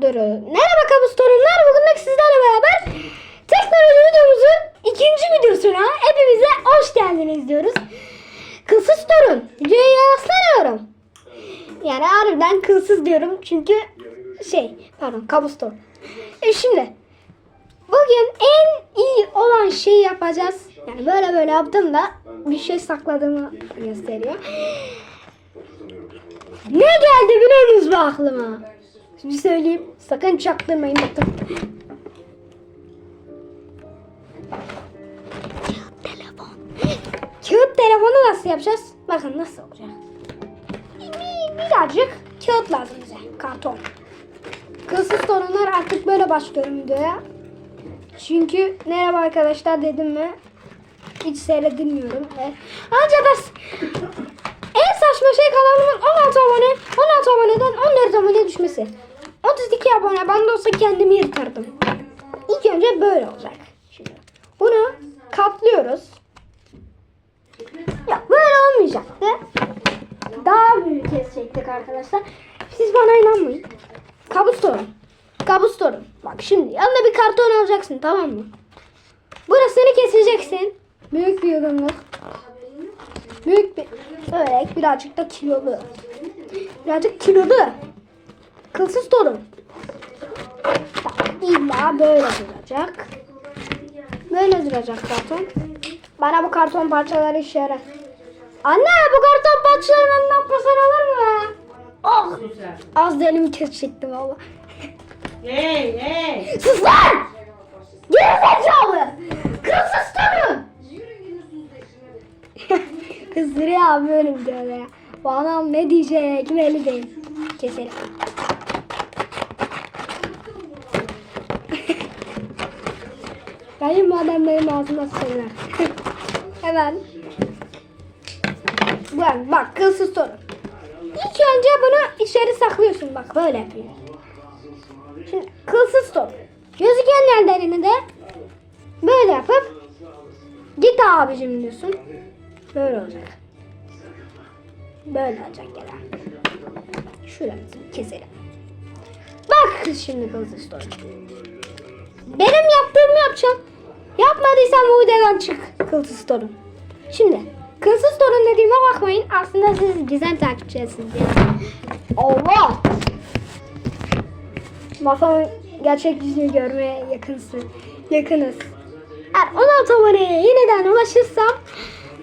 Durun. Merhaba kabus torunlar. Bugün de sizlerle beraber teknoloji videomuzun ikinci videosuna hepinize hoş geldiniz diyoruz. Kılsız torun. Videoya yaslanıyorum. Yani harbiden kılsız diyorum çünkü şey pardon kabus torun. E şimdi bugün en iyi olan şeyi yapacağız. Yani böyle böyle yaptığımda bir şey sakladığımı gösteriyor. Ne geldi biliyor musunuz aklıma? Şimdi söyleyeyim. Sakın çaktırmayın bakın. Telefon. Kağıt telefonu nasıl yapacağız? Bakın nasıl olacak. Bir, birazcık kağıt lazım bize. Karton. Kılsız sorunlar artık böyle başlıyorum videoya. Çünkü merhaba arkadaşlar dedim mi hiç seyredilmiyorum. E, Ancak da en saçma şey kanalımın 16 abone, 16 aboneden 14 abone düşmesi. 32 abone ben de olsa kendimi yırtardım. İlk önce böyle olacak. Şimdi bunu katlıyoruz. Ya böyle olmayacaktı. Daha büyük kesecektik arkadaşlar. Siz bana inanmayın. Kabus torun. Kabus torun. Bak şimdi yanına bir karton alacaksın tamam mı? Burasını keseceksin. Büyük bir yılınlık. Büyük bir örek birazcık da kilolu. Birazcık kilolu. Kılsız torun. Bak, İlla böyle duracak. Böyle duracak karton. Bana bu karton parçaları işe yarar. Anne bu karton parçalarını ne yapmasan olur mu? Oh! Az da elimi kesecektim valla. Hey hey. Sus lan! Gerizekalı! Kılsız torun! Kızdırıyor abi böyle videoda ya. Bu adam ne diyecek belli değil. Keselim. Benim bu adam benim ağzıma söyler. Hemen. Bak, bak kılsız sorun. İlk önce bunu içeri saklıyorsun. Bak böyle yapıyor. Şimdi kılsız sorun. Gözüken yerlerini de böyle yapıp git abicim diyorsun. Böyle olacak. Böyle olacak gelen. Şuramızı keselim. Bak şimdi sorun. Benim yaptığımı yapacağım. Yapmadıysan bu videodan çık kılsız torun. Şimdi kılsız torun dediğime bakmayın. Aslında siz güzel takipçisiniz. Allah! Masamın gerçek yüzünü görmeye yakınsın. Yakınız. Eğer 16 aboneye yeniden ulaşırsam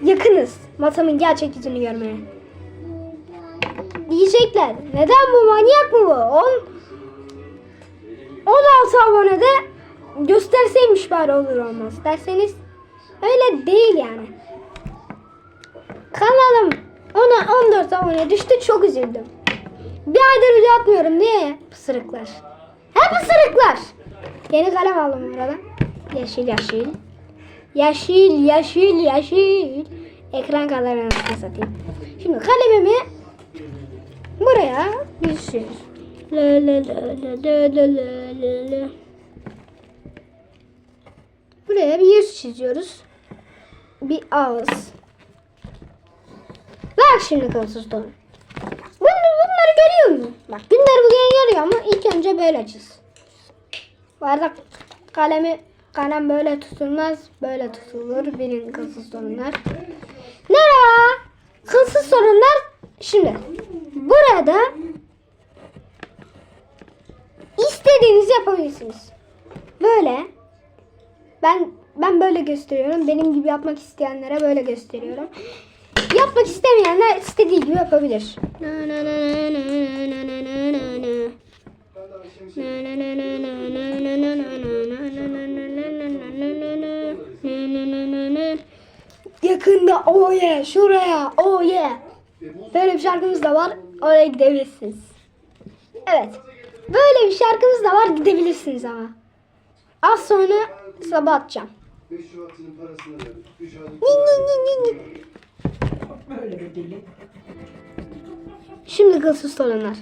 yakınız. Masamın gerçek yüzünü görmeye. Diyecekler. Neden bu manyak mı bu? 10 16 abonede gösterseymiş bari olur olmaz derseniz öyle değil yani. Kanalım ona 14 abone düştü çok üzüldüm. Bir aydır video atmıyorum diye pısırıklar. Hep pısırıklar. Yeni kalem aldım bu arada. Yeşil yeşil. Yeşil yeşil yeşil. Ekran kalemini satayım. Şimdi kalemimi buraya düşür. La la la la la la la la la. Buraya bir yüz çiziyoruz. Bir ağız. Bak şimdi kolsuz doğru. Bunları, bunları görüyor musun? Bak günler bugün görüyor ama ilk önce böyle çiz. Bu arada kalemi kalem böyle tutulmaz. Böyle tutulur. Benim kılsız sorunlar. Merhaba. Kılsız sorunlar. Şimdi Burada istediğinizi yapabilirsiniz. Böyle ben ben böyle gösteriyorum. Benim gibi yapmak isteyenlere böyle gösteriyorum. Yapmak istemeyenler istediği gibi yapabilir. Yakında oh yeah şuraya oh yeah. Böyle bir şarkımız da var. Oraya gidebilirsiniz. Evet. Böyle bir şarkımız da var gidebilirsiniz ama. Az sonra sabah atacağım. 5 Şubat'ın parasını verdik. 3 aylık Ni, ni, ni, ni, ni. Böyle bir deli. Şimdi kılsız sorunlar.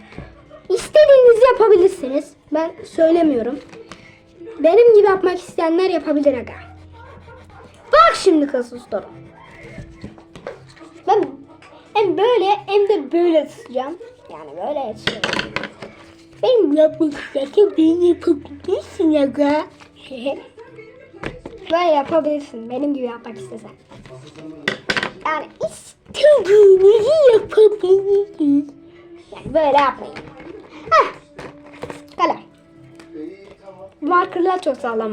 İstediğinizi yapabilirsiniz. Ben söylemiyorum. Benim gibi yapmak isteyenler yapabilir aga. Bak şimdi kılsız sorun. Ben hem böyle hem de böyle tutacağım. Yani böyle açıyorum. Benim yapmak isterken beni yapabilirsin aga. Böyle yapabilirsin. Benim gibi yapmak istesen. Yani istediğinizi yapabilirsiniz. Yani böyle yapmayın. Heh. Kalem. Markerlar çok sağlam.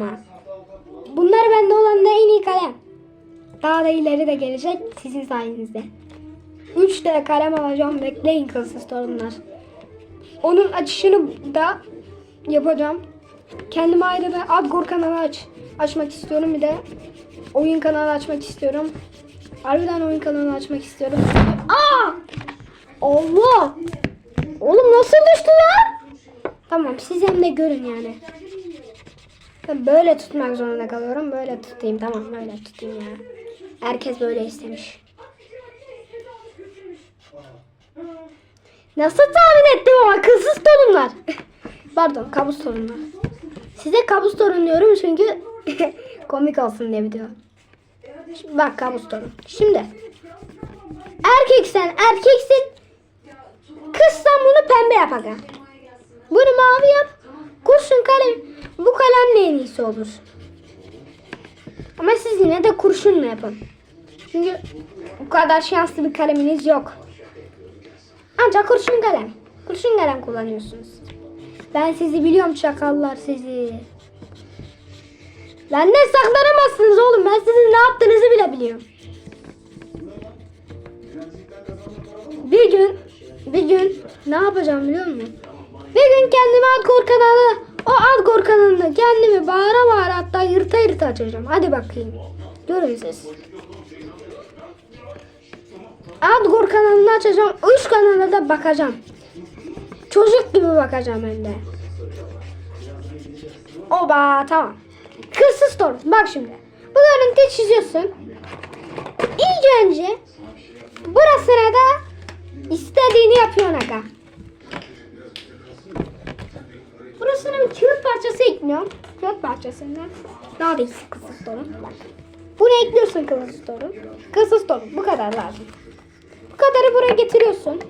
Bunlar bende olan da en iyi kalem. Daha da ileri de gelecek sizin sayenizde. 3 de kalem alacağım. Bekleyin kızsız torunlar. Onun açışını da yapacağım. Kendime ayrı bir Adgor kanalı aç. Açmak istiyorum bir de. Oyun kanalı açmak istiyorum. Harbiden oyun kanalı açmak istiyorum. Aa! Allah! Oğlum nasıl düştü lan? Tamam siz hem de görün yani. Ben böyle tutmak zorunda kalıyorum. Böyle tutayım tamam böyle tutayım ya. Herkes böyle istemiş. Nasıl tahmin ettim ama kızsız torunlar. Pardon kabus torunlar. Size kabus torun diyorum çünkü komik olsun diye video. Bak kabus torun. Şimdi erkeksen erkeksin. Kızsan bunu pembe yap aga. Bunu mavi yap. Kurşun kalem. Bu kalemle en iyisi olur. Ama siz yine de kurşunla yapın. Çünkü bu kadar şanslı bir kaleminiz yok. Ancak kurşun kalem. Kurşun kalem kullanıyorsunuz. Ben sizi biliyorum çakallar sizi. Benden saklanamazsınız oğlum. Ben sizin ne yaptığınızı bile biliyorum. Bir gün, bir gün ne yapacağım biliyor musun? Bir gün kendime Adgor kanalı, o Adgor kanalında kendimi bağıra bağıra hatta yırta yırta açacağım. Hadi bakayım. Görün siz. Adgor kanalını açacağım. Üç kanala da bakacağım. Çocuk gibi bakacağım hem de. Oba tamam. Kırsız doğru. Bak şimdi. Bu görüntüyü çiziyorsun. İlk önce burasına da istediğini yapıyorsun aga. Burasına bir kağıt parçası ekliyorum. Kağıt parçasından daha da kırsız doğru. Bak. Bunu ekliyorsun kırsız doğru. Kırsız doğru. Bu kadar lazım. Kadarı buraya getiriyorsun.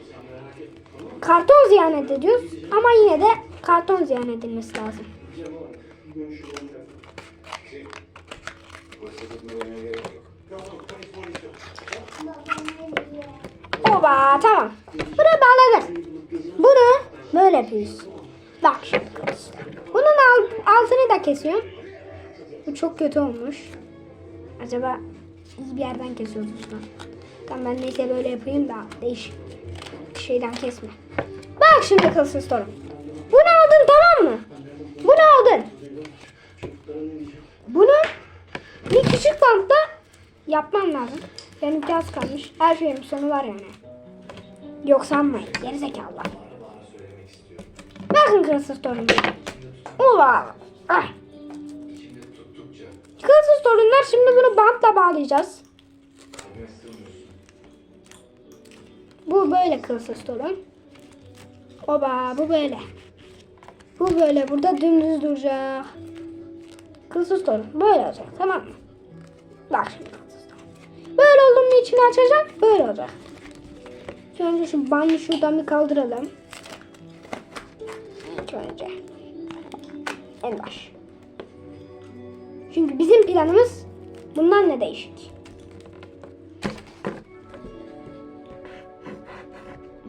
Karton ziyanet ediyoruz ama yine de karton ziyan edilmesi lazım. Oba tamam. Bunu bağladık. Bunu böyle yapıyoruz. Bak. Bunun alt, altını da kesiyorum. Bu çok kötü olmuş. Acaba iyi bir yerden kesiyoruz usta. Tamam ben neyse böyle yapayım da değişik bir şeyden kesme. Bak şimdi kılsız sorun. Bunu aldın tamam mı? Bunu aldın. Bunu bir küçük bantta yapman lazım. Benimki az kalmış. Her şeyin sonu var yani. Yok sanmayın. Gerizekalılar. Bakın kılsız torun. Ulan. Ah. Kılsız torunlar şimdi bunu bantla bağlayacağız. Bu böyle kılsız torun. Oba bu böyle. Bu böyle burada dümdüz duracak. Kılsız torun böyle olacak tamam mı? Bak şimdi kılsız. Böyle olduğunun içini açacak böyle olacak. İlk önce şu bandı şuradan bir kaldıralım. İlk önce. En baş. Çünkü bizim planımız bundan ne değişik?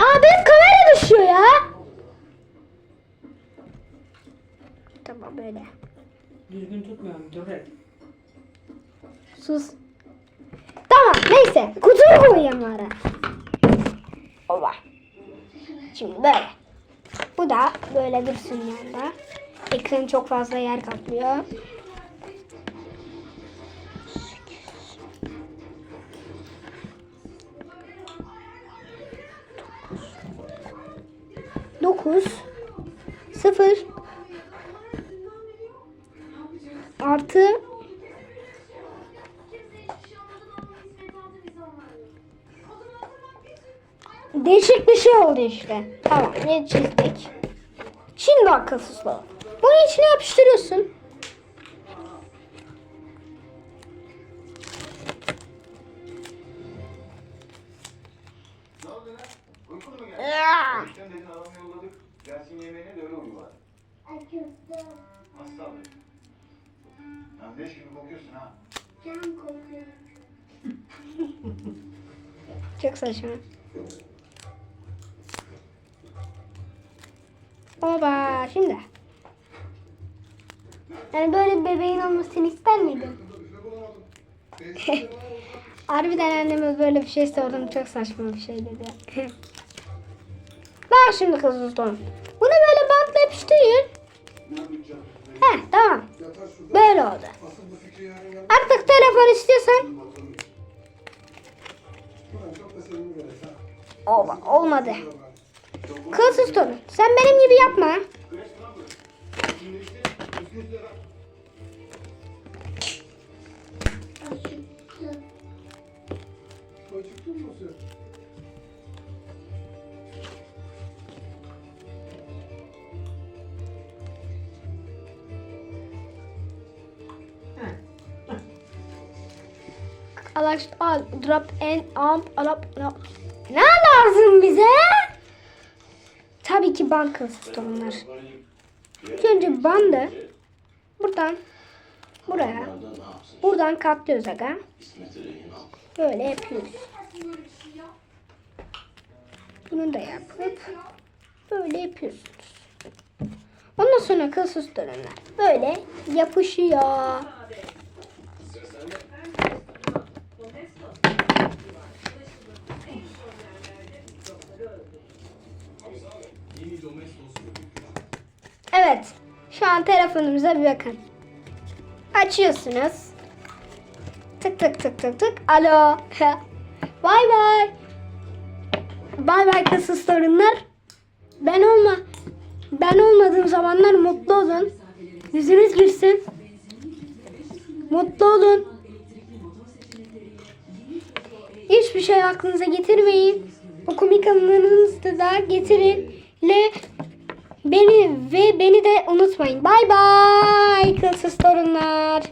Aa benim kamera düşüyor ya. Tamam böyle. Düzgün tutmuyorum. Dur et. Sus. Tamam neyse. Kutuyu koyayım ara. Oba. Şimdi böyle. Bu da böyle dursun yanında. Ekran çok fazla yer kaplıyor. Dokuz. 0 artı Değişik bir şey oldu işte. Tamam ne çizdik. Şimdi akılsız ol. Bunu içine yapıştırıyorsun. Uykun mu geldi? Ya. Akşam dedin adamı yolladık. Dersin yemeğine de öyle uyu bari. Hasta abi. Lan leş gibi kokuyorsun ha. Çok saçma. Oba şimdi. Yani böyle bir bebeğin olmasını ister miydin? Harbiden anneme böyle bir şey sordum. Çok saçma bir şey dedi. Bak şimdi kız ustam. Bunu böyle bantla yapıştırın. Heh tamam. Böyle oldu. Artık telefon istiyorsan. Olma, olmadı. Kız ustam. Sen benim gibi yapma. Al drop and amp alap alap. Ne lazım bize? Tabii ki banka. İlk önce bandı buradan buraya buradan katlıyoruz aga. Böyle yapıyoruz. Bunu da yapıp böyle yapıyorsunuz. Ondan sonra kıl ürünler böyle yapışıyor. Evet. Şu an telefonumuza bir bakın. Açıyorsunuz. Tık tık tık tık tık. Alo. Bay bay. Bay bay kısır sorunlar. Ben olma. Ben olmadığım zamanlar mutlu olun. Yüzünüz gülsün. Mutlu olun. Hiçbir şey aklınıza getirmeyin. O komik anılarınızı da getirin. Le Beni ve beni de unutmayın. Bay bay kılsız torunlar.